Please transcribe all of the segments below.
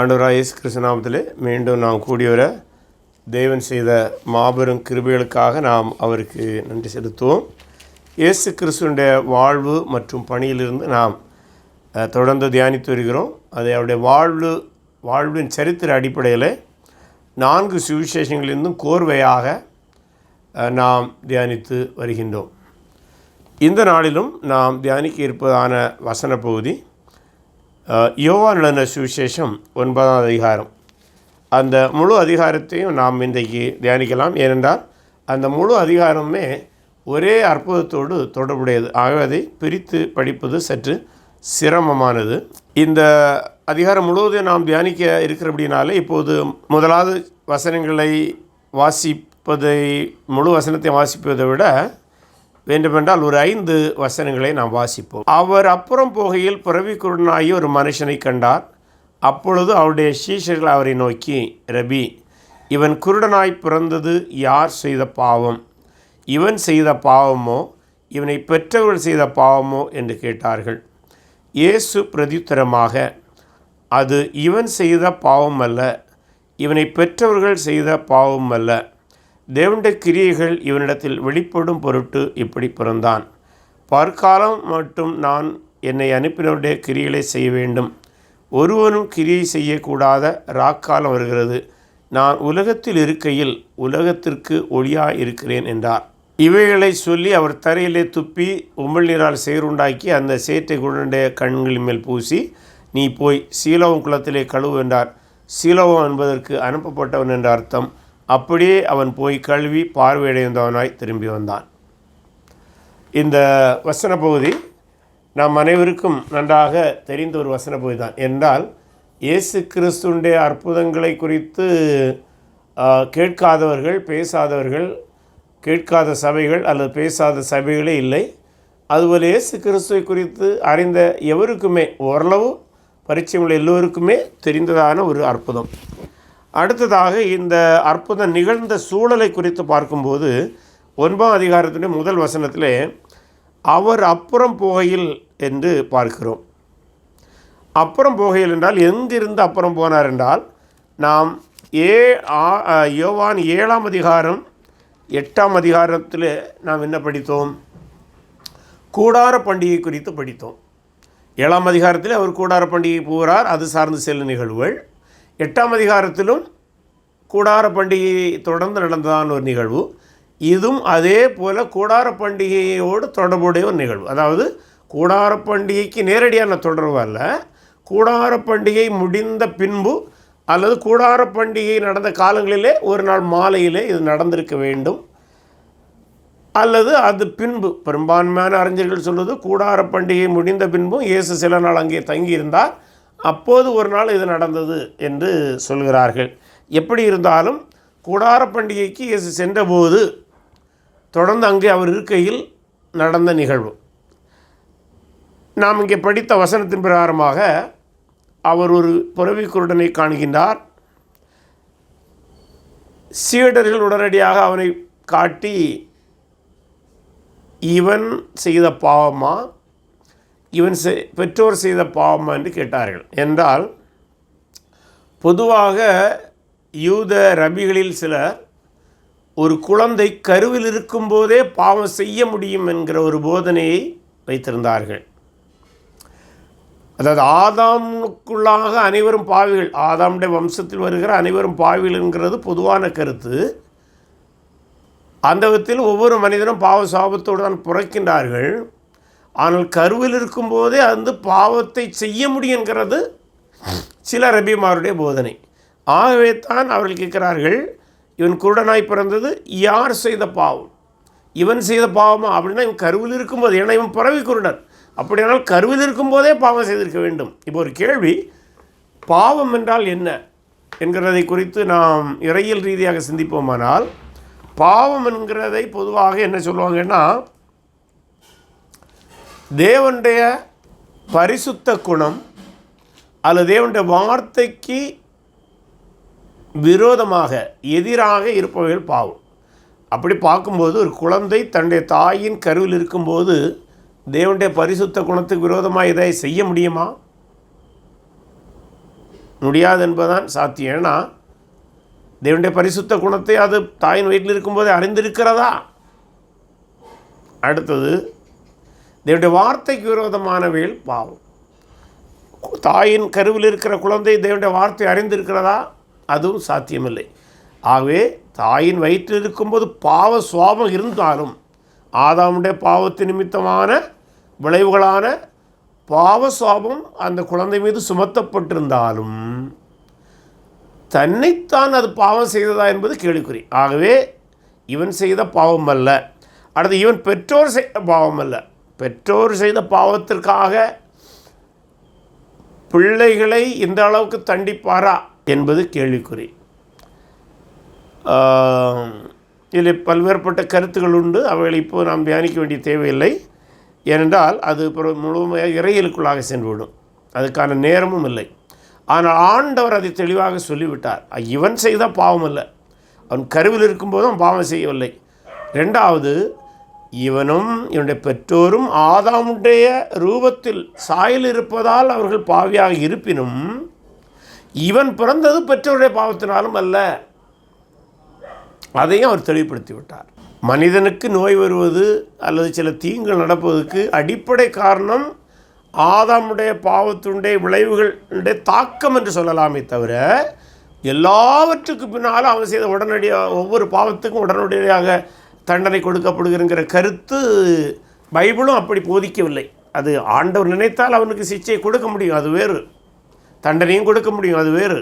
அனுராயஸ் கிருஷ்ணாமத்திலே மீண்டும் நாம் கூடி வர தேவன் செய்த மாபெரும் கிருபைகளுக்காக நாம் அவருக்கு நன்றி செலுத்துவோம். இயேசு கிறிஸ்துடைய வாழ்வு மற்றும் பணியிலிருந்து நாம் தொடர்ந்து தியானித்து வருகிறோம். அதை அவருடைய வாழ்வு வாழ்வின் சரித்திர அடிப்படையில் நான்கு சுவிசேஷங்களிலிருந்தும் கோர்வையாக நாம் தியானித்து வருகின்றோம். இந்த நாளிலும் நாம் தியானிக்க இருப்பதான வசன பகுதி யோவான் எழுதின சுவிசேஷம் ஒன்பதாம் அதிகாரம். அந்த முழு அதிகாரத்தையும் நாம் இன்றைக்கு தியானிக்கலாம். ஏனென்றால் அந்த முழு அதிகாரமே ஒரே அற்புதத்தோடு தொடர்புடையது. ஆகவே அதை பிரித்து படிப்பது சற்று சிரமமானது. இந்த அதிகாரம் முழுவதும் நாம் தியானிக்க இருக்கிறபடினாலே இப்போது முதலாவது வசனங்களை வாசிப்பதை முழு வசனத்தை வாசிப்பதை விட வேண்டுமென்றால் ஒரு ஐந்து வசனங்களை நாம் வாசிப்போம். அவர் அப்புறம் போகையில் பிறவி குருடனாகி ஒரு மனுஷனை கண்டார். அப்பொழுது அவருடைய சீஷர்கள் அவரை நோக்கி ரபி இவன் குருடனாய் பிறந்தது யார் செய்த பாவம்? இவன் செய்த பாவமோ? இவனை பெற்றவர்கள் செய்த பாவமோ? என்று கேட்டார்கள். இயேசு பிரதியுத்தரமாக அது இவன் செய்த பாவம் அல்ல இவனை பெற்றவர்கள் செய்த பாவம் அல்ல தேவனுடைய கிரியைகள் இவனிடத்தில் வெளிப்படும் பொருட்டு இப்படி பிறந்தான். பற்காலம் மட்டும் நான் என்னை அனுப்பினவருடைய கிரியைகளை செய்ய வேண்டும். ஒருவனும் கிரியை செய்யக்கூடாத ராக்காலம் வருகிறது. நான் உலகத்தில் இருக்கையில் உலகத்திற்கு ஒளியாக இருக்கிறேன் என்றார். இவைகளை சொல்லி அவர் தரையிலே துப்பி உமிழ் நீரால் சேருண்டாக்கி அந்த சேற்றை குழந்தைய கண்களின் மேல் பூசி நீ போய் சீலோவம் குளத்திலே கழுவு என்றார். சீலோவம் என்பதற்கு அனுப்பப்பட்டவன் என்ற அர்த்தம். அப்படியே அவன் போய் கழுவி பார்வையடைந்தவனாய் திரும்பி வந்தான். இந்த வசன பகுதி நம் அனைவருக்கும் நன்றாக தெரிந்த ஒரு வசன பகுதி தான் என்றால் இயேசு கிறிஸ்துடைய அற்புதங்களை குறித்து கேட்காதவர்கள் பேசாதவர்கள் கேட்காத சபைகள் அல்லது பேசாத சபைகளே இல்லை. அதுபோல் இயேசு கிறிஸ்துவை குறித்து அறிந்த எவருக்குமே ஓரளவு பரிச்சயம் உள்ள எல்லோருக்குமே தெரிந்ததான ஒரு அற்புதம். அடுத்ததாக இந்த அற்புதம் நிகழ்ந்த சூழலை குறித்து பார்க்கும்போது ஒன்பதாம் அதிகாரத்தினுடைய முதல் வசனத்திலே அவர் அப்புறம் போகையில் என்று பார்க்கிறோம். அப்புறம் போகையில் என்றால் எங்கிருந்து அப்புறம் போனார் என்றால் நாம் ஏ ஆ- யோவான் ஏழாம் அதிகாரம் எட்டாம் அதிகாரத்தில் நாம் என்ன படித்தோம்? கூடார பண்டிகை குறித்து படித்தோம். ஏழாம் அதிகாரத்தில் அவர் கூடார பண்டிகை போகிறார் அது சார்ந்து செல்லும் நிகழ்வுகள். எட்டாம் அதிகாரத்திலும் கூடார பண்டிகை தொடர்ந்து நடந்ததான ஒரு நிகழ்வு. இதுவும் அதே போல் கூடார பண்டிகையோடு தொடர்புடைய ஒரு நிகழ்வு. அதாவது கூடார பண்டிகைக்கு நேரடியான தொடர்பு அல்ல. கூடார பண்டிகை முடிந்த பின்பு அல்லது கூடார பண்டிகை நடந்த காலங்களிலே ஒரு நாள் மாலையிலே இது நடந்திருக்க வேண்டும். அல்லது அது பின்பு பெரும்பான்மையான அறிஞர்கள் சொல்வது கூடார பண்டிகை முடிந்த பின்பும் இயேசு சில நாள் அங்கே தங்கியிருந்தார். அப்போது ஒரு நாள் இது நடந்தது என்று சொல்கிறார்கள். எப்படி இருந்தாலும் கூடார பண்டிகைக்கு இயேசு சென்றபோது தொடர்ந்து அங்கே அவர் இருக்கையில் நடந்த நிகழ்வு. நாம் இங்கே படித்த வசனத்தின் பிரகாரமாக அவர் ஒரு புறவி குருடனை காண்கின்றார். சீடர்கள் உடனடியாக அவனை காட்டி இவன் செய்த பாவமாக இவன் செ- பெற்றோர் செய்த பாவம் என்று கேட்டார்கள். என்றால் பொதுவாக யூத ரபிகளில் சிலர் ஒரு குழந்தை கருவில் இருக்கும்போதே பாவம் செய்ய முடியும் என்கிற ஒரு போதனையை வைத்திருந்தார்கள். அதாவது ஆதாமுக்குள்ளாக அனைவரும் பாவிகள் ஆதாமுடைய வம்சத்தில் வருகிற அனைவரும் பாவிகள் என்கிறது பொதுவான கருத்து. அந்த விதத்தில் ஒவ்வொரு மனிதனும் பாவ சாபத்தோடு தான் பிறக்கின்றார்கள். ஆனால் கருவில் இருக்கும்போதே அந்த பாவத்தை செய்ய முடியுங்கிறது சில ரபிமாருடைய போதனை. ஆகவே தான் அவர்கள் கேட்கிறார்கள் இவன் குருடனாய் பிறந்தது யார் செய்த பாவம்? இவன் செய்த பாவமா? அப்படின்னா இவன் கருவில் இருக்கும்போது ஏன்னா இவன் பிறவி குருடன். அப்படியானால் கருவில் இருக்கும்போதே பாவம் செய்திருக்க வேண்டும். இப்போ ஒரு கேள்வி பாவம் என்றால் என்ன என்கிறதை குறித்து நாம் இறையியல் ரீதியாக சிந்திப்போமானால் பாவம் என்கிறதை பொதுவாக என்ன சொல்லுவாங்கன்னா தேவனுடைய பரிசுத்த குணம் அல்லது தேவனுடைய வார்த்தைக்கு விரோதமாக எதிராக இருப்பவர்கள் பாவம். அப்படி பார்க்கும்போது ஒரு குழந்தை தன்னுடைய தாயின் கருவில் இருக்கும்போது தேவனுடைய பரிசுத்த குணத்துக்கு விரோதமாக இதை செய்ய முடியுமா? முடியாது என்பதுதான் சாத்தியம். ஏன்னா தேவனுடைய பரிசுத்த குணத்தை அது தாயின் வயிற்றில் இருக்கும்போதே அறிந்திருக்கிறதா? அடுத்தது தேவனுடைய வார்த்தைக்கு விரோதமானவைகள் பாவம். தாயின் கருவில் இருக்கிற குழந்தை தேவனுடைய வார்த்தை அறிந்திருக்கிறதா? அதுவும் சாத்தியமில்லை. ஆகவே தாயின் வயிற்றில் இருக்கும்போது பாவ சுவாபம் இருந்தாலும் ஆதாமுடைய பாவத்து நிமித்தமான விளைவுகளான பாவ சுவாபம் அந்த குழந்தை மீது சுமத்தப்பட்டிருந்தாலும் தன்னைத்தான் அது பாவம் செய்ததா என்பது கேள்விக்குறி. ஆகவே இவன் செய்த பாவம் அல்ல அடுத்து இவன் பெற்றோர் செய்த பாவம் அல்ல பெற்றோர் செய்த பாவத்திற்காக பிள்ளைகளை இந்த அளவுக்கு தண்டிப்பாரா என்பது கேள்விக்குறி. இதில் பல்வேறுபட்ட கருத்துக்கள் உண்டு. அவைகளை இப்போது நாம் தியானிக்க வேண்டிய தேவையில்லை. ஏனென்றால் அது முழுமையாக இறையலுக்குள்ளாக சென்றுவிடும். அதுக்கான நேரமும் இல்லை. ஆனால் ஆண்டவர் அதை தெளிவாக சொல்லிவிட்டார். இவன் செய்த பாவம் அல்ல. அவன் கருவில் இருக்கும்போதும் பாவம் செய்யவில்லை. ரெண்டாவது இவனும் இவனுடைய பெற்றோரும் ஆதாமுடைய ரூபத்தில் சாயல் இருப்பதால் அவர்கள் பாவியாக இருப்பினும் இவன் பிறந்தது பெற்றோருடைய பாவத்தினாலும் அல்ல. அதையும் அவர் தெளிவுபடுத்தி விட்டார். மனிதனுக்கு நோய் வருவது அல்லது சில தீங்குகள் நடப்பதற்கு அடிப்படை காரணம் ஆதாமுடைய பாவத்தினுடைய விளைவுகளுடைய தாக்கம் என்று சொல்லலாமே தவிர எல்லாவற்றுக்கு பின்னாலும் அவன் செய்த உடனடியாக ஒவ்வொரு பாவத்துக்கும் உடனடியாக தண்டனை கொடுக்கப்படுகிறங்கிற கருத்து பைபிளும் அப்படி போதிக்கவில்லை. அது ஆண்டவர் நினைத்தால் அவனுக்கு சிக்ஷை கொடுக்க முடியும். அது வேறு. தண்டனையும் கொடுக்க முடியும். அது வேறு.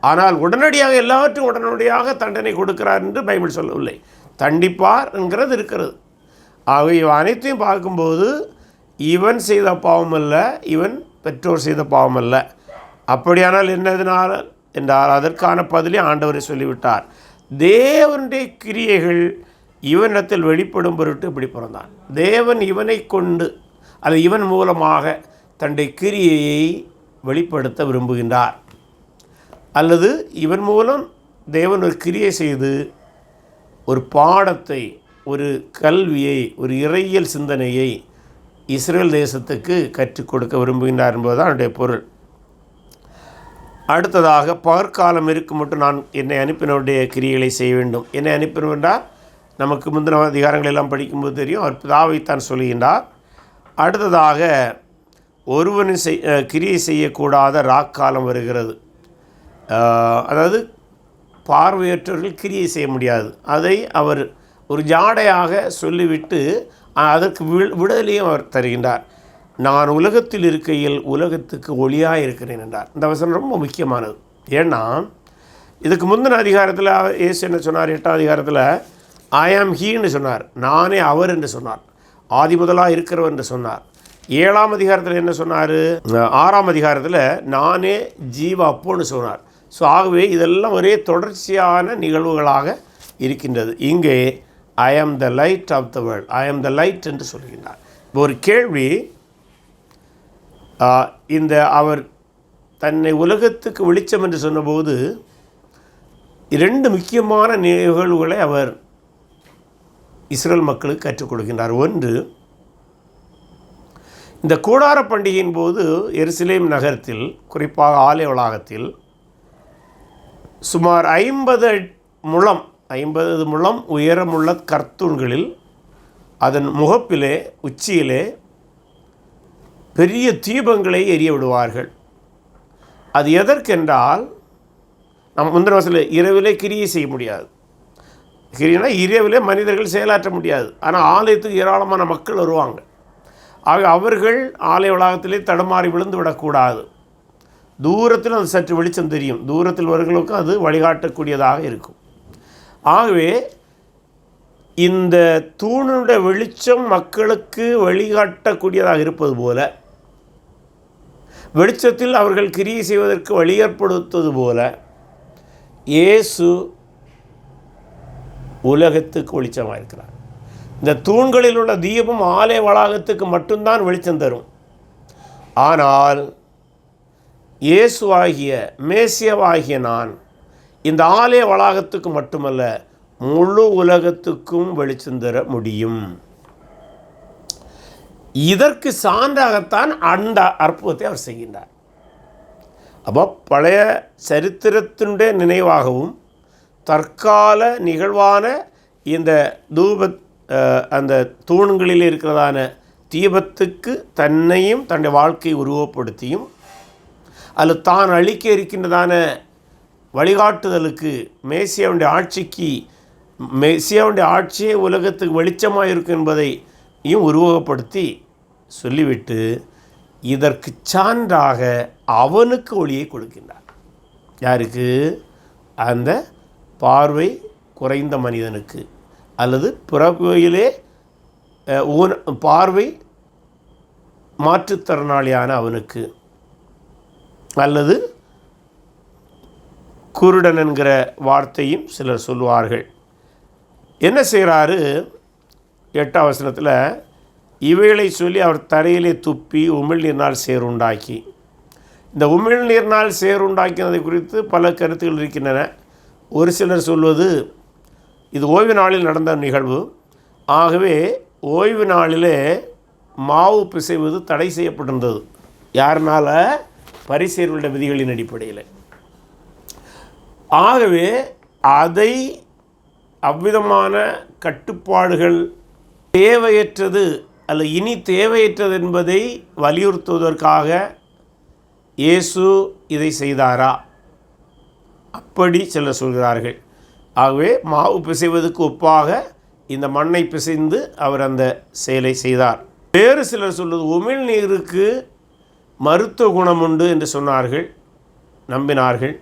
ஆனால் உடனடியாக எல்லாவற்றும் உடனடியாக தண்டனை கொடுக்கிறார் என்று பைபிள் சொல்லவில்லை. தண்டிப்பார் என்கிறது இருக்கிறது. ஆக இவ அனைத்தையும் பார்க்கும்போது இவன் செய்த பாவம் அல்ல இவன் பெற்றோர் செய்த பாவம் அல்ல. அப்படியானால் என்னதுனால் என்றால் அதற்கான பதிலை ஆண்டவரை சொல்லிவிட்டார். தேவனுடைய கிரியைகள் இவனிடத்தில் வெளிப்படும் பொருட்டு இப்படி பிறந்தான். தேவன் இவனை கொண்டு அல்லது இவன் மூலமாக தன்னுடைய கிரியையை வெளிப்படுத்த விரும்புகின்றார். அல்லது இவன் மூலம் தேவன் ஒரு கிரியை செய்து ஒரு பாடத்தை ஒரு கல்வியை ஒரு இறையியல் சிந்தனையை இஸ்ரேல் தேசத்துக்கு கற்றுக் கொடுக்க விரும்புகின்றார் என்பதுதான் என்னுடைய பொருள். அடுத்ததாக பகற்காலம் இருக்கும் மட்டும் நான் என்னை அனுப்பினவருடைய கிரியைகளை செய்ய வேண்டும். என்னை அனுப்பினவென்றால் நமக்கு முந்தின அதிகாரங்கள் எல்லாம் படிக்கும்போது தெரியும். அவர் பிதாவைத்தான் சொல்லுகின்றார். அடுத்ததாக ஒருவனின் செய் கிரியை செய்யக்கூடாத ராக்காலம் வருகிறது. அதாவது பார்வையற்றவர்கள் கிரியை செய்ய முடியாது. அதை அவர் ஒரு ஜாடையாக சொல்லிவிட்டு அதற்கு வி- விடுதலையும் அவர் தருகின்றார். நான் உலகத்தில் இருக்கையில் உலகத்துக்கு ஒளியாக இருக்கிறேன் என்றார். இந்த வசனம் ரொம்ப முக்கியமானது. ஏன்னா இதுக்கு முந்தின அதிகாரத்தில் இயேசு என்ன சொன்னார்? எட்டாம் அதிகாரத்தில் ஐ ஆம் ஹீன்னு சொன்னார். நானே அவர் என்று சொன்னார். ஆதி முதலாக இருக்கிறவர் என்று சொன்னார். ஏழாம் அதிகாரத்தில் என்ன சொன்னார்? ஆறாம் அதிகாரத்தில் நானே ஜீவ அப்போன்னு சொன்னார். ஸோ ஆகவே இதெல்லாம் ஒரே தொடர்ச்சியான நிகழ்வுகளாக இருக்கின்றது. இங்கே I am the light of the world I am the light என்று சொல்கின்றார். இப்போ ஒரு கேள்வி இந்த அவர் தன்னை உலகத்துக்கு வெளிச்சம் என்று சொன்னபோது இரண்டு முக்கியமான நிகழ்வுகளை அவர் இஸ்ரேல் மக்களுக்கு கற்றுக் கொடுக்கின்றார். ஒன்று இந்த கூடார பண்டிகையின் போது எருசலேம் நகரத்தில் குறிப்பாக ஆலய வளாகத்தில் சுமார் ஐம்பது முழம் ஐம்பது முழம் உயரமுள்ள கர்த்தூன்களில் அதன் முகப்பிலே உச்சியிலே பெரிய தீபங்களை எரிய விடுவார்கள். அது எதற்கென்றால் நம்ம முந்தின இரவிலே கிரியை செய்ய முடியாது. கிரினா இரவிலே மனிதர்கள் செயலாற்ற முடியாது. ஆனால் ஆலயத்துக்கு ஏராளமான மக்கள் வருவாங்க. ஆக அவர்கள் ஆலய வளாகத்திலே தடுமாறி விழுந்து விடக்கூடாது. தூரத்தில் அது சற்று வெளிச்சம் தெரியும். தூரத்தில் வருகளுக்கும் அது வழிகாட்டக்கூடியதாக இருக்கும். ஆகவே இந்த தூணுடைய வெளிச்சம் மக்களுக்கு வழிகாட்டக்கூடியதாக இருப்பது போல வெளிச்சத்தில் அவர்கள் கிரியை செய்வதற்கு வழி ஏற்படுத்துவது போல இயேசு உலகத்துக்கு வெளிச்சமாக இருக்கிறார். இந்த தூண்களில் உள்ள தீபம் ஆலய வளாகத்துக்கு மட்டும்தான் வெளிச்சம் தரும். ஆனால் இயேசுவாகிய மேசியவாகிய நான் இந்த ஆலய வளாகத்துக்கு மட்டுமல்ல முழு உலகத்துக்கும் வெளிச்சம் தர முடியும். இதற்கு சான்றாகத்தான் அந்த அற்புதத்தை அவர் செய்கின்றார். அப்போ பழைய சரித்திரத்தினுடைய நினைவாகவும் தற்கால நிகழ்வான இந்த தூப அந்த தூண்களில் இருக்கிறதான தீபத்துக்கு தன்னையும் தன்னுடைய வாழ்க்கையை உருவப்படுத்தியும் அதில் தான் அளிக்க இருக்கின்றதான வழிகாட்டுதலுக்கு மேசியாவுடைய ஆட்சிக்கு மேசியாவுடைய ஆட்சியே உலகத்துக்கு வெளிச்சமாக இருக்கும் என்பதையும் உருவகப்படுத்தி சொல்லிவிட்டு இதற்கு சான்றாக அவனுக்கு ஒளியை கொடுக்கின்றார். யாருக்கு? அந்த பார்வை குறைந்த மனிதனுக்கு. அல்லது பிறவியிலே ஊன பார்வை மாற்றுத்திறனாளியான அவனுக்கு. அல்லது குருடன் என்கிற வார்த்தையும் சிலர் சொல்லுவார்கள். என்ன செய்கிறாரு எட்டாம் வசனத்தில் இவைகளை சொல்லி அவர் தரையிலே துப்பி உமிழ்நீர்னால் சேருண்டாக்கி இந்த உமிழ்நீர்னால் சேருண்டாக்கினதை குறித்து பல கருத்துக்கள் இருக்கின்றன. ஒரு சிலர் சொல்வது இது ஓய்வு நாளில் நடந்த நிகழ்வு. ஆகவே ஓய்வு நாளிலே மாவு பிசைவது தடை செய்யப்பட்டிருந்தது. யாருனால? பரிசேர்வுள்ள விதிகளின் அடிப்படையில். ஆகவே அதை அவ்விதமான கட்டுப்பாடுகள் தேவையற்றது அல்ல இனி தேவையற்றது என்பதை வலியுறுத்துவதற்காக இயேசு இதை செய்தாரா? அப்படி சிலர் சொல்கிறார்கள். ஆகவே மாவு பிசைவதற்கு ஒப்பாக இந்த மண்ணை பிசைந்து அவர் அந்த செயலை செய்தார். வேறு சிலர் சொல்வது உமிழ்நீருக்கு மருத்துவ குணம் உண்டு என்று சொன்னார்கள் நம்பினார்கள்.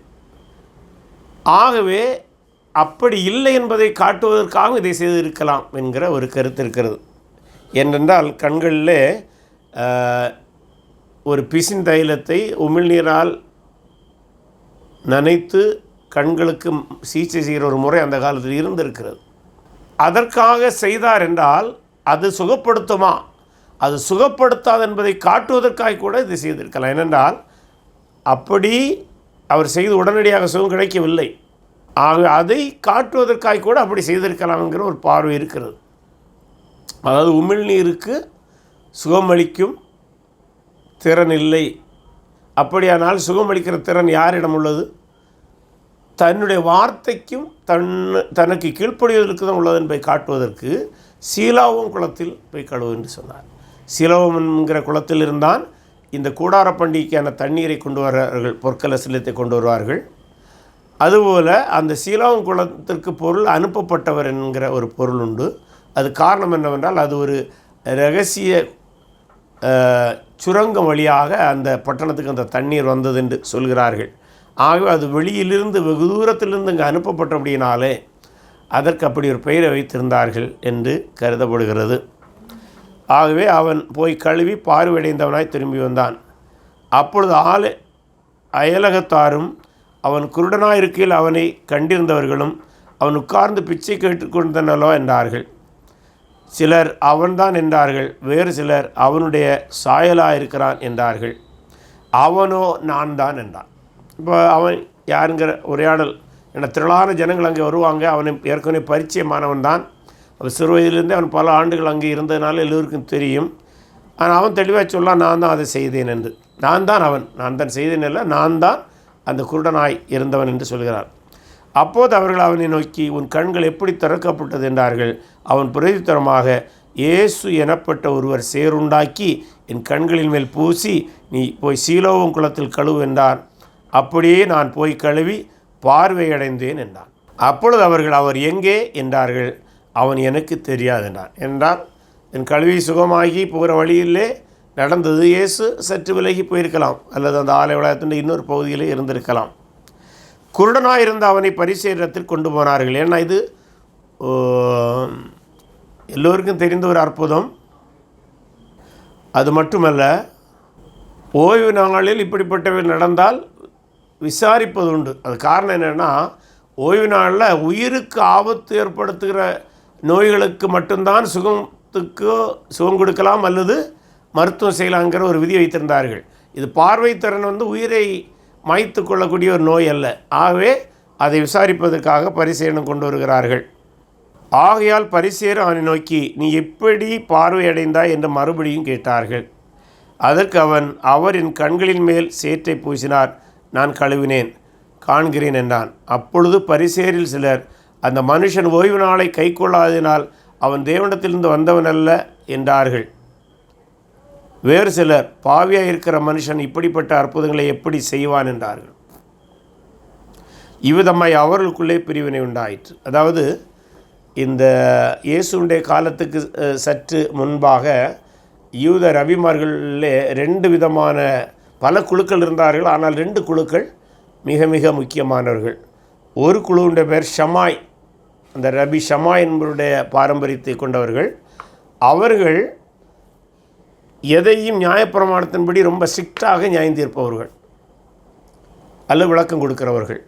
ஆகவே அப்படி இல்லை என்பதை காட்டுவதற்காக இதை செய்திருக்கலாம் என்கிற ஒரு கருத்து இருக்கிறது. ஏனென்றால் கண்களில் ஒரு பிசின் தைலத்தை உமிழ்நீரால் நினைத்து கண்களுக்கு சிகிச்சை செய்கிற ஒரு முறை அந்த காலத்தில் இருந்திருக்கிறது. அதற்காக செய்தார் என்றால் அது சுகப்படுத்துமா? அது சுகப்படுத்தாது என்பதை காட்டுவதற்காக கூட இது செய்திருக்கலாம். ஏனென்றால் அப்படி அவர் செய்து உடனடியாக சுகம் கிடைக்கவில்லை. ஆக அதை காட்டுவதற்காக கூட அப்படி செய்திருக்கலாம்ங்கிற ஒரு பார்வை இருக்கிறது. அதாவது உமிழ்நீருக்கு சுகமளிக்கும் திறன் இல்லை. அப்படியானால் சுகமளிக்கிற திறன் யாரிடம் உள்ளது? தன்னுடைய வார்த்தைக்கும் தன் தனக்கு கீழ்ப்படிவதற்கு தான் உள்ளது என்பதை காட்டுவதற்கு சீலாவும் குளத்தில் போய் கழுவு என்று சொன்னார். சீலாவும் என்கிற குளத்தில் இருந்தான். இந்த கூடார பண்டிகைக்கான தண்ணீரை கொண்டு வருவார்கள் பொற்கல சிலத்தை கொண்டு வருவார்கள். அதுபோல் அந்த சீலாவும் குளத்திற்கு பொருள் அனுப்பப்பட்டவர் என்கிற ஒரு பொருள் உண்டு. அது காரணம் என்னவென்றால் அது ஒரு ரகசிய சுரங்கம் வழியாக அந்த பட்டணத்துக்கு அந்த தண்ணீர் வந்தது என்று சொல்கிறார்கள். ஆகவே அது வெளியிலிருந்து வெகு தூரத்திலிருந்து இங்கே அனுப்பப்பட்டபடியினாலே அதற்கு அப்படி ஒரு பெயரை வைத்திருந்தார்கள் என்று கருதப்படுகிறது. ஆகவே அவன் போய் கழுவி பார்வையடைந்தவனாய் திரும்பி வந்தான். அப்பொழுது ஆளு அயலகத்தாரும் அவன் குருடனாயிருக்கையில் அவனை கண்டிருந்தவர்களும் அவன் உட்கார்ந்து பிச்சை கேட்டுக்கொண்டனலோ என்றார்கள். சிலர் அவன்தான் என்றார்கள் வேறு சிலர் அவனுடைய சாயலாக இருக்கிறான் என்றார்கள். அவனோ நான் தான் என்றான். இப்போ அவன் யாருங்கிற உரையாடல் என திரளான ஜனங்கள் அங்கே வருவாங்க அவனை ஏற்கனவே பரிச்சயமானவன் தான் அவன் சிறு வயதிலிருந்தே அவன் பல ஆண்டுகள் அங்கே இருந்ததுனால எல்லோருக்கும் தெரியும். ஆனால் அவன் தெளிவாக சொல்லலாம் நான் தான் அதை செய்தேன் என்று. நான் தான் அவன் நான் தான் செய்தேன் இல்லை நான் தான் அந்த குருடனாய் இருந்தவன் என்று சொல்கிறார். அப்போது அவர்கள் அவனை நோக்கி உன் கண்கள் எப்படி திறக்கப்பட்டது? என்றார்கள். அவன் பிரதித்தரமாக இயேசு எனப்பட்ட ஒருவர் சேருண்டாக்கி என் கண்களின் மேல் பூசி நீ போய் சீலோவும் குளத்தில் கழுவு என்றார் அப்படியே நான் போய் கழுவி பார்வையடைந்தேன் என்றான். அப்பொழுது அவர்கள் அவர் எங்கே? என்றார்கள். அவன் எனக்கு தெரியாது என்றான். என்றால் என் கழுவி சுகமாகி போகிற வழியிலே நடந்தது இயேசு சற்று விலகி போயிருக்கலாம் அல்லது அந்த ஆலய வளாகத்தின் இன்னொரு பகுதியிலே இருந்திருக்கலாம். குருடனாக இருந்த அவனை பரிசேரத்தில் கொண்டு போனார்கள். ஏன்னா இது எல்லோருக்கும் தெரிந்த ஒரு அற்புதம். அது மட்டுமல்ல ஓய்வு நாளில் இப்படிப்பட்டவை நடந்தால் விசாரிப்பது உண்டு. அது காரணம் என்னென்னா ஓய்வு நாளில் உயிருக்கு ஆபத்து ஏற்படுத்துகிற நோய்களுக்கு மட்டும்தான் சுகத்துக்கு சுகம் கொடுக்கலாம் அல்லது மருத்துவம் செய்யலாங்கிற ஒரு விதி வைத்திருந்தார்கள். இது பார்வை திறன் வந்து உயிரை மாய்த்து கொள்ளக்கூடிய ஒரு நோய் அல்ல. ஆகவே அதை விசாரிப்பதற்காக பரிசீலனம் கொண்டு வருகிறார்கள். ஆகையால் பரிசேர் அவனை நோக்கி நீ எப்படி பார்வையடைந்தாய்? என்று மறுபடியும் கேட்டார்கள். அதற்கு அவன் அவரின் கண்களின் மேல் சேற்றை பூசினார் நான் கழுவினேன் காண்கிறேன் என்றான். அப்பொழுது பரிசேரில் சிலர் அந்த மனுஷன் ஓய்வு நாளை கை கொள்ளாததினால் அவன் தேவனத்திலிருந்து வந்தவன் அல்ல என்றார்கள். வேறு சிலர் பாவியாக இருக்கிற மனுஷன் இப்படிப்பட்ட அற்புதங்களை எப்படி செய்வான் என்றார்கள். இவ்விதமாய் அவர்களுக்குள்ளே பிரிவினை உண்டாயிற்று. அதாவது இந்த இயேசுடைய காலத்துக்கு சற்று முன்பாக யூத ரவிமார்களிலே ரெண்டு விதமான பல குழுக்கள் இருந்தார்கள். ஆனால் ரெண்டு குழுக்கள் மிக மிக முக்கியமானவர்கள். ஒரு குழுவுடைய பேர் ஷமாய். அந்த ரபி ஷமாய் என்பவருடைய பாரம்பரியத்தை கொண்டவர்கள். அவர்கள் எதையும் நியாயப்பிரமாணத்தின்படி ரொம்ப ஸ்ட்ரிக்டாக நியாயம் தீர்ப்பவர்கள் விளக்கம் கொடுக்கிறவர்கள்.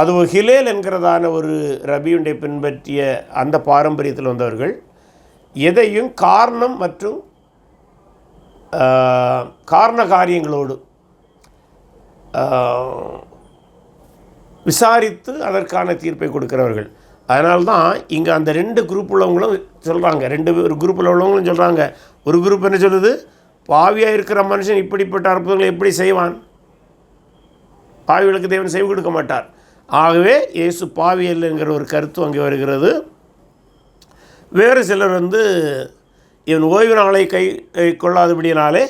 அது ஒரு ஹிலேல் என்கிறதான ஒரு ரபியுண்டை பின்பற்றிய அந்த பாரம்பரியத்தில் வந்தவர்கள். எதையும் காரணம் மற்றும் காரண காரியங்களோடு விசாரித்து அதற்கான தீர்ப்பை கொடுக்கிறவர்கள். அதனால தான் இங்கே அந்த ரெண்டு குரூப் உள்ளவங்களும் சொல்கிறாங்க ரெண்டு ஒரு குரூப்பில் உள்ளவங்களும் சொல்கிறாங்க ஒரு குரூப் என்ன சொல்லுது? பாவியாக இருக்கிற மனுஷன் இப்படிப்பட்ட அற்புதங்களை எப்படி செய்வான்? பாவிகளுக்கு தேவன் செய்து கொடுக்க மாட்டார். ஆகவே இயேசு பாவி இல்லைங்கிற ஒரு கருத்து அங்கே வருகிறது. வேறு சிலர் வந்து இவன் ஓய்வு நாளை கை கை கொள்ளாதபடியினாலே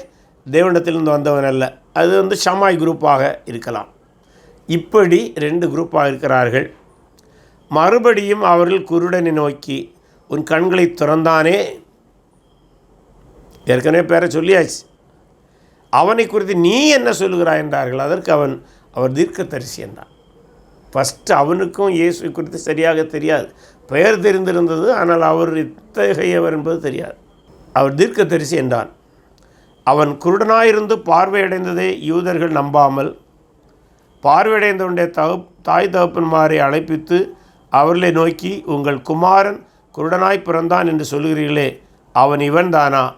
தேவனிடத்திலிருந்து வந்தவன் அல்ல. அது வந்து ஷமாய் குரூப்பாக இருக்கலாம். இப்படி ரெண்டு குரூப்பாக இருக்கிறார்கள். மறுபடியும் அவர்கள் குருடனை நோக்கி உன் கண்களை திறந்தானே? ஏற்கனவே பேரை சொல்லியாச்சு. அவனை குறித்து நீ என்ன சொல்லுகிறாய்? என்றார்கள். அதற்கு அவன் அவர் தீர்க்கதரிசி என்றான். ஃபஸ்ட்டு அவனுக்கும் இயேசு குறித்து சரியாக தெரியாது. பெயர் தெரிந்திருந்தது ஆனால் அவர் இத்தகையவர் என்பது தெரியாது. அவர் தீர்க்கதரிசி என்றான். அவன் குருடனாயிருந்து பார்வையடைந்ததை யூதர்கள் நம்பாமல் பார்வையடைந்தவனுடைய தகு தாய் தகப்பன்மாரை அழைப்பித்து அவர்களை நோக்கி உங்கள் குமாரன் குருடனாய் பிறந்தான் என்று சொல்கிறீர்களே அவன் இவன்தானா?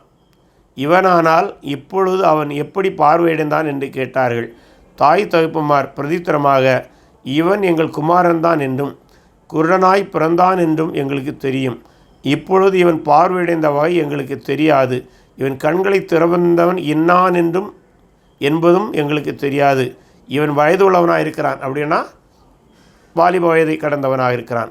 இவனானால் இப்பொழுது அவன் எப்படி பார்வையடைந்தான் என்று கேட்டார்கள். தாய் தகுப்புமார் பிரதித்திரமாக இவன் எங்கள் குமாரன்தான் என்றும் குருடனாய் பிறந்தான் என்றும் எங்களுக்கு தெரியும். இப்பொழுது இவன் பார்வையடைந்த வகை எங்களுக்கு தெரியாது. இவன் கண்களை திறந்தவன் இன்னான் என்றும் என்பதும் எங்களுக்கு தெரியாது. இவன் வயது உள்ளவனாக இருக்கிறான் அப்படின்னா வாலிப வயதை கடந்தவனாக இருக்கிறான்.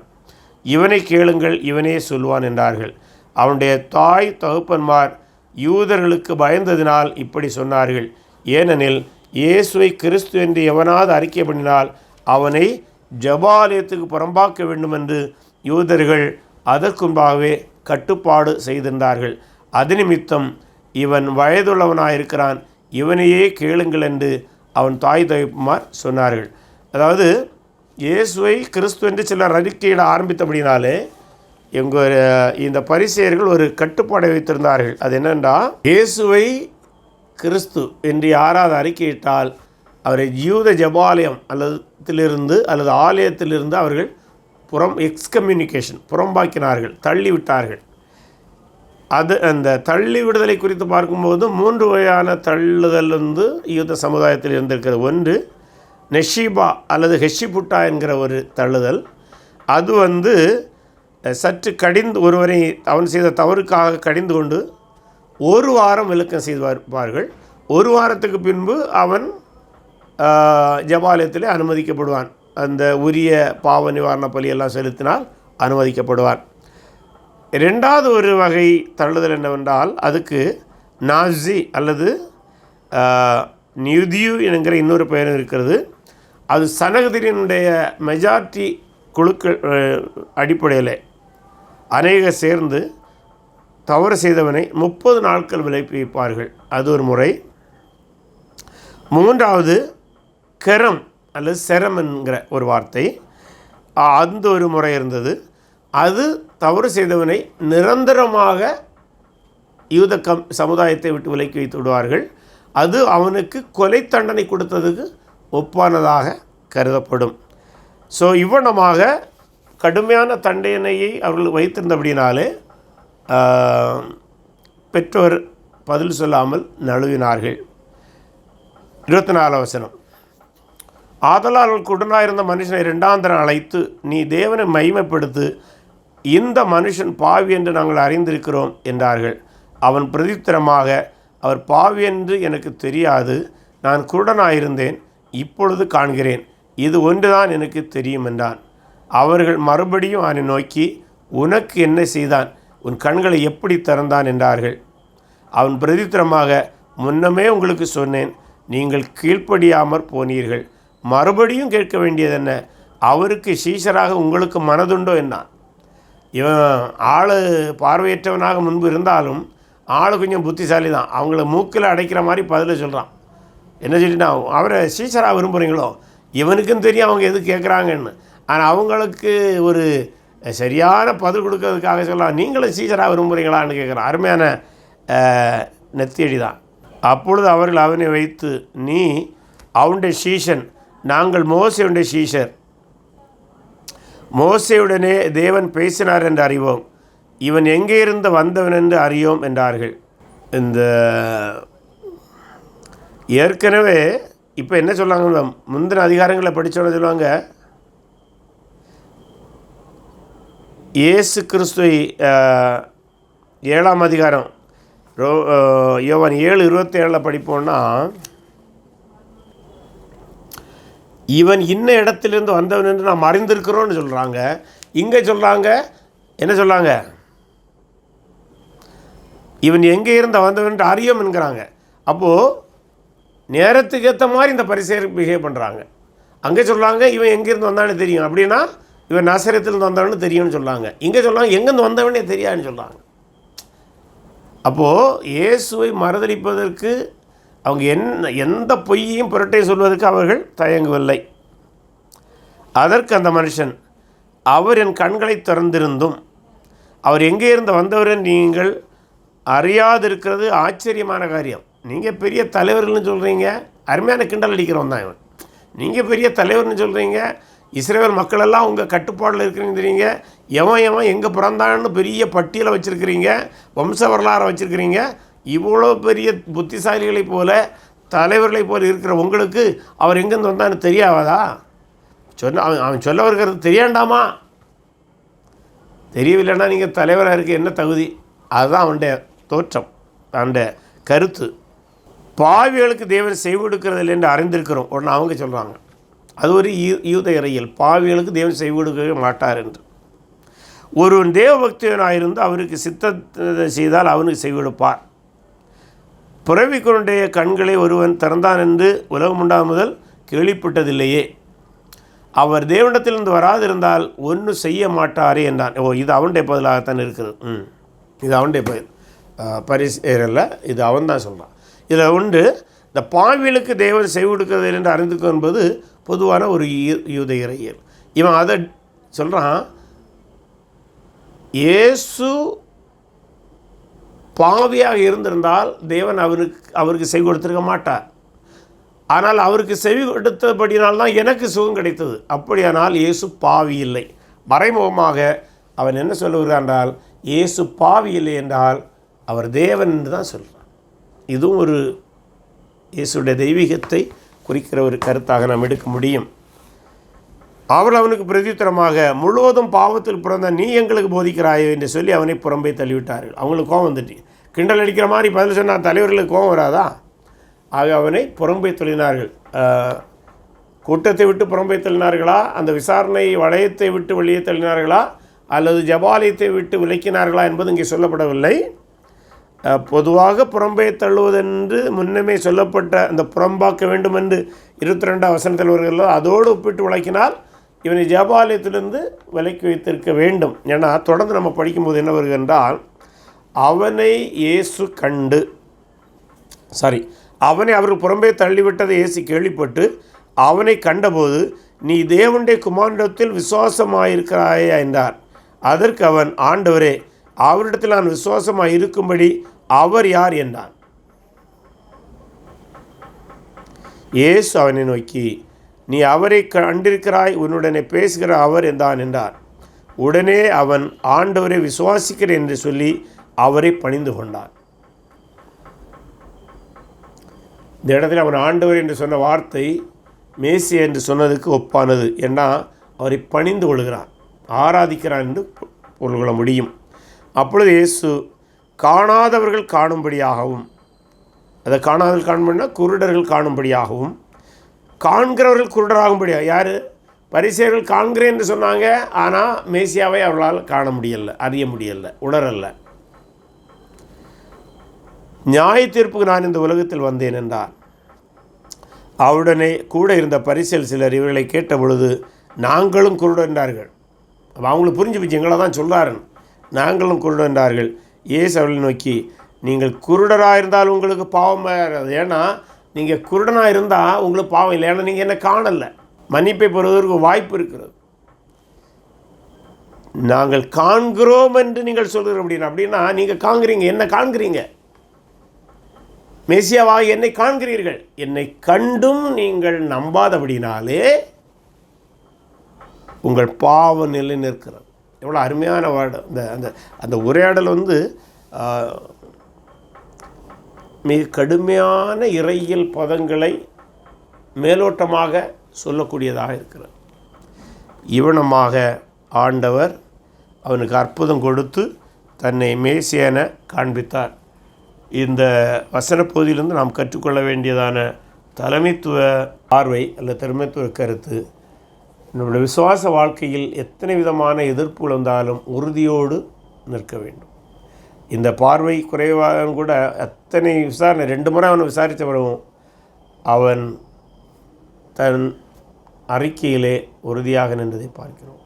இவனை கேளுங்கள் இவனே சொல்வான் என்றார்கள். அவனுடைய தாய் தகுப்பன்மார் யூதர்களுக்கு பயந்ததினால் இப்படி சொன்னார்கள். ஏனெனில் இயேசுவை கிறிஸ்து என்று எவனாவது அறிக்கை பண்ணினால் அவனை ஜபாலயத்துக்கு புறம்பாக்க வேண்டும் என்று யூதர்கள் அதற்குன்பாகவே கட்டுப்பாடு செய்திருந்தார்கள். அது நிமித்தம் இவன் வயதுள்ளவனாயிருக்கிறான். இவனையே கேளுங்கள் என்று அவன் தாய் தகப்பமார் சொன்னார்கள். அதாவது இயேசுவை கிறிஸ்து என்று சிலர் அறிக்கையிட ஆரம்பித்தபடினாலே எங்கள் இந்த பரிசெயர்கள் ஒரு கட்டுப்பாடை வைத்திருந்தார்கள். அது என்னென்றா? இயேசுவை கிறிஸ்து என்று யாராவது அறிக்கையிட்டால் அவரை யூத ஜபாலயம் அல்லதிலிருந்து அல்லது ஆலயத்திலிருந்து அவர்கள் புறம் எக்ஸ்கம்யூனிகேஷன் புறம்பாக்கினார்கள் தள்ளிவிட்டார்கள். அது அந்த தள்ளி விடுதலை குறித்து பார்க்கும்போது மூன்று வகையான தள்ளுதல் வந்து யூத சமுதாயத்தில் இருந்திருக்கிறது. ஒன்று நெஷிபா அல்லது ஹெஷிபுட்டா என்கிற ஒரு தள்ளுதல். அது வந்து சற்று கடிந்து ஒருவரை அவன் செய்த தவறுக்காக கடிந்து கொண்டு ஒரு வாரம் விளக்கம் செய்வார்கள் ஒரு வாரத்துக்கு பின்பு அவன் ஜபாலயத்தில் அனுமதிக்கப்படுவான். அந்த உரிய பாவ நிவாரண பலியெல்லாம் செலுத்தினால் அனுமதிக்கப்படுவான். ரெண்டாவது ஒரு வகை தள்ளுதல் என்னவென்றால் அதுக்கு நாசி அல்லது நியுதியு என்கிற இன்னொரு பெயரும் இருக்கிறது. அது சனகதிரினுடைய மெஜாரிட்டி குழுக்கள் அடிப்படையில் அநேக சேர்ந்து தவறு செய்தவனை முப்பது நாட்கள் விலைக்கு வைப்பார்கள் அது ஒரு முறை. மூன்றாவது கரம் அல்லது செரம் என்கிற ஒரு வார்த்தை. அந்த ஒரு முறை இருந்தது. அது தவறு செய்தவனை நிரந்தரமாக யூத கம் சமுதாயத்தை விட்டு விலக்கி வைத்து விடுவார்கள். அது அவனுக்கு கொலை தண்டனை கொடுத்ததுக்கு ஒப்பானதாக கருதப்படும். ஸோ இவ்வனமாக கடுமையான தண்டனையை அவர்கள் வைத்திருந்தபடினாலே பெற்றோர் பதில் சொல்லாமல் நழுவினார்கள். இருபத்தி நாலாம் வசனம் ஆதலால் குடனாயிருந்த மனுஷனை இரண்டாந்தரம் அழைத்து நீ தேவனை மகிமைப்படுத்து இந்த மனுஷன் பாவி என்று நாங்கள் அறிந்திருக்கிறோம் என்றார்கள். அவன் பிரதித்திரமாக அவர் பாவி என்று எனக்கு தெரியாது நான் குருடனாயிருந்தேன் இப்பொழுது காண்கிறேன் இது ஒன்றுதான் எனக்கு தெரியும் என்றான் அவர்கள் மறுபடியும் அவனை நோக்கி உனக்கு என்ன செய்தான்? உன் கண்களை எப்படி திறந்தான்? என்றார்கள். அவன் பிரதித்திரமாக முன்னமே உங்களுக்கு சொன்னேன் நீங்கள் கீழ்ப்படியாமற் போனீர்கள். மறுபடியும் கேட்க வேண்டியது என்ன அவருக்கு சீஷராக உங்களுக்கு மனதுண்டோ? என்னான் இவன் ஆள் பார்வையற்றவனாக முன்பு இருந்தாலும் ஆள் கொஞ்சம் புத்திசாலி தான் அவங்கள மூக்கில் அடைக்கிற மாதிரி பதில சொல்கிறான் என்ன சொல்லினா அவரை சீசராக விரும்புகிறீங்களோ இவனுக்கும் தெரியும் அவங்க எது கேட்குறாங்கன்னு ஆனால் அவங்களுக்கு ஒரு சரியான பதில் கொடுக்கறதுக்காக சொல்லலாம். நீங்களும் சீசராக விரும்புகிறீங்களான்னு கேட்குறான் அருமையான நெத்தியடி தான் அப்பொழுது அவர்கள் அவனை வைத்து நீ அவனுடைய சீஷன் நாங்கள் மோசையுடைய சீஷர் மோசையுடனே தேவன் பேசினார் என்று அறிவோம். இவன் எங்கே இருந்து வந்தவன் என்று அறியோம் என்றார்கள். இந்த ஏற்கனவே இப்போ என்ன சொல்லுவாங்க முந்தின அதிகாரங்களை படித்தோன்னு சொல்லுவாங்க? இயேசு கிறிஸ்துவை ஏழாம் அதிகாரம் ரோ யோவன் யோவான் ஏழு இருபத்தேழில் படிப்போம்னா இவன் இன்ன இடத்திலிருந்து வந்தவன் என்று நாம் அறிந்திருக்கிறோம்னு சொல்கிறாங்க இங்கே சொல்கிறாங்க என்ன சொல்கிறாங்க இவன் எங்கே இருந்த வந்தவன் என்று அறியோம் என்கிறாங்க. அப்போது நேரத்துக்கு ஏற்ற மாதிரி இந்த பரிசெயர் பிஹேவ் பண்ணுறாங்க அங்கே சொல்கிறாங்க இவன் எங்கேருந்து வந்தான்னு தெரியும். அப்படின்னா இவன் நசரத்திலிருந்து வந்தவனு தெரியும்னு சொல்கிறாங்க இங்கே சொல்கிறாங்க எங்கேருந்து வந்தவனே தெரியாதுன்னு சொல்கிறாங்க அப்போது இயேசுவை மறுதளிப்பதற்கு அவங்க என்ன எந்த பொய்யையும் புரட்டையும் சொல்வதற்கு அவர்கள் தயங்கவில்லை. அதற்கு அந்த மனுஷன் அவர் என் கண்களை திறந்திருந்தும் அவர் எங்கே இருந்து வந்தவர் நீங்கள் அறியாதிருக்கிறது ஆச்சரியமான காரியம். நீங்கள் பெரிய தலைவர்கள்னு சொல்கிறீங்க அருமையான கிண்டல் அடிக்கிறவன் தான் இவன். நீங்கள் பெரிய தலைவர்னு சொல்கிறீங்க இஸ்ரேல் மக்களெல்லாம் உங்கள் கட்டுப்பாடில் இருக்கிறீங்க எவன் எவன் எங்கே பிறந்தான்னு பெரிய பட்டியலை வச்சுருக்கிறீங்க வம்ச வரலாறை வச்சுருக்கிறீங்க. இவ்வளோ பெரிய புத்திசாலிகளைப் போல தலைவர்களைப் போல் இருக்கிற உங்களுக்கு அவர் எங்கேருந்து வந்தான்னு தெரியாதா? சொன்ன அவன் அவன் சொல்ல வருகிறது தெரியாண்டாமா? தெரியவில்லைன்னா நீங்கள் தலைவராக இருக்க என்ன தகுதி? அதுதான் அவனுடைய தோற்றம் அவனுடைய கருத்து. பாவிகளுக்கு தேவன் செய்வெடுக்கிறதில்லை என்று அறிந்திருக்கிறோம். உடனே அவங்க சொல்கிறாங்க அது ஒரு யூத இறையல் பாவிகளுக்கு தேவன் செய்வெடுக்கவே மாட்டார் என்று. ஒருவன் தேவ பக்தியனாயிருந்து அவருக்கு சித்தத்தை செய்தால் அவனுக்கு செய்வெடுப்பார் பிறவிக்கொண்டே கண்களை ஒருவன் திறந்தான் என்று உலகம் உண்டா முதல் கேள்விப்பட்டதில்லையே. அவர் தேவனிடத்திலிருந்து வராதிருந்தால் ஒன்றும் செய்ய மாட்டாரே என்றான். ஓ இது அவனுடைய பதிலாகத்தான் இருக்குது ம். இது அவனுடைய பதில் பரிசேரல்ல இது அவன் தான் சொல்கிறான் இதில் உண்டு இந்த பாவிகளுக்கு தேவன் செய்வெடுக்கிறது என்று அறிந்து என்பது பொதுவான ஒரு யூத இறையல் இவன் அதை சொல்கிறான் இயேசு பாவியாக இருந்திருந்தால் தேவன் அவருக்கு அவருக்கு செவி கொடுத்துருக்க மாட்டார். ஆனால் அவருக்கு செவி கொடுத்தபடினால்தான் எனக்கு சுகம் கிடைத்தது. அப்படியானால் இயேசு பாவி இல்லை. மறைமுகமாக அவன் என்ன சொல்லுகிறான் என்றால் இயேசு பாவி இல்லை என்றால் அவர் தேவன் என்று தான் சொல்கிறான் இதுவும் ஒரு இயேசுடைய தெய்வீகத்தை குறிக்கிற ஒரு கருத்தாக நாம் எடுக்க முடியும். அவள் அவனுக்கு பிரதித்திரமாக முழுவதும் பாவத்தில் பிறந்த நீ எங்களுக்கு போதிக்கிறாயோ என்று சொல்லி அவனை புறம்பே தள்ளிவிட்டார்கள். அவங்களுக்கு கோவம் வந்துட்டு. கிண்டல் அடிக்கிற மாதிரி பதில் சொன்னால் தலைவர்களுக்கு கோவம் வராதா? ஆக அவனை புறம்பே தள்ளினார்கள். கூட்டத்தை விட்டு புறம்பே தள்ளினார்களா? அந்த விசாரணை வளையத்தை விட்டு வெளியே தள்ளினார்களா? அல்லது ஜபாலயத்தை விட்டு விலக்கினார்களா என்பது இங்கே சொல்லப்படவில்லை. பொதுவாக புறம்பே தள்ளுவதென்று முன்னமே சொல்லப்பட்ட அந்த புறம்பாக்க வேண்டும் என்று இருபத்தி ரெண்டாம் வசனத்தில் வருகிறதோ அதோடு ஒப்பிட்டு விளக்கினால் இவனை ஜபாலயத்திலிருந்து விலக்கி வைத்திருக்க வேண்டும். ஏன்னா தொடர்ந்து நம்ம படிக்கும்போது என்ன வருகின்றால் அவனை இயேசு கண்டு சாரி அவனை அவர் புறம்பே தள்ளிவிட்டதை இயேசு கேள்விப்பட்டு அவனை கண்டபோது நீ தேவனுடைய குமாண்டத்தில் விசுவாசமாயிருக்கிறாயா? என்றார். அதற்கு அவன் ஆண்டவரே அவரிடத்தில் நான் விசுவாசமாக இருக்கும்படி அவர் யார் என்றான். இயேசு அவனை நோக்கி நீ அவரை கண்டிருக்கிறாய் உன்னுடனே பேசுகிற அவர் என்றான் என்றார். உடனே அவன் ஆண்டவரை விசுவாசிக்கிறேன் என்று சொல்லி அவரை பணிந்து கொண்டான். இந்த இடத்துல அவன் ஆண்டவர் என்று சொன்ன வார்த்தை மேசி என்று சொன்னதுக்கு ஒப்பானது. ஏன்னா அவரை பணிந்து கொள்கிறான். ஆராதிக்கிறான் என்று பொருள் கொள்ள முடியும். அப்பொழுது இயேசு காணாதவர்கள் காணும்படியாகவும் அதை காணாதவர்கள் காணும்படினா குருடர்கள் காணும்படியாகவும் காண்கிறவர்கள் குருடராகும்படியா யார்? பரிசேர்கள் காண்கிறேன் என்று சொன்னாங்க ஆனால் மேசியாவை அவர்களால் காண முடியலை அறிய முடியலை உணரல்ல நியாய தீர்ப்புக்கு நான் இந்த உலகத்தில் வந்தேன் என்றார். அவருடனே கூட இருந்த பரிசல் சிலர் இவர்களை கேட்ட பொழுது நாங்களும் குருடர் என்றார்கள். அவங்களுக்கு புரிஞ்சு போச்சு எங்களை தான் சொல்கிறாருன்னு நாங்களும் குருடன் என்றார்கள். ஏசு அவர்களை நோக்கி நீங்கள் குருடராக இருந்தால் உங்களுக்கு பாவம் ஏன்னா நீங்கள் குருடனாக இருந்தால் உங்களுக்கு பாவம் இல்லை. ஏன்னா நீங்கள் என்ன காணலை. மன்னிப்பை பெறுவதற்கு வாய்ப்பு இருக்கிறது. நாங்கள் காண்கிறோம் என்று நீங்கள் சொல்கிறோம் அப்படின்னா அப்படின்னா நீங்கள் காண்கிறீங்க. என்ன காண்கிறீங்க? மெசியாவாக என்னை காண்கிறீர்கள். என்னை கண்டும் நீங்கள் நம்பாதபடினாலே உங்கள் பாவ நிலை நிற்கிறது எவ்வளோ அருமையான வேர்டு. அந்த அந்த அந்த உரையாடல் வந்து மிக கடுமையான இறையியல் பதங்களை மேலோட்டமாக சொல்லக்கூடியதாக இருக்கிறது. இவனமாக ஆண்டவர் அவனுக்கு அற்புதம் கொடுத்து தன்னை மேசியன காண்பித்தார். இந்த வசன பகுதியிலிருந்து நாம் கற்றுக்கொள்ள வேண்டியதான தலைமைத்துவ பார்வை அல்லது தலைமைத்துவ கருத்து நம்முடைய விசுவாச வாழ்க்கையில் எத்தனை விதமான எதிர்ப்புகள் வந்தாலும் உறுதியோடு நிற்க வேண்டும். இந்த பார்வை குறைவாக கூட அத்தனை விசாரணை ரெண்டு முறை அவனை விசாரித்த பிறகும் அவன் தன் அறிக்கையிலே உறுதியாக நின்றதை பார்க்கிறோம்.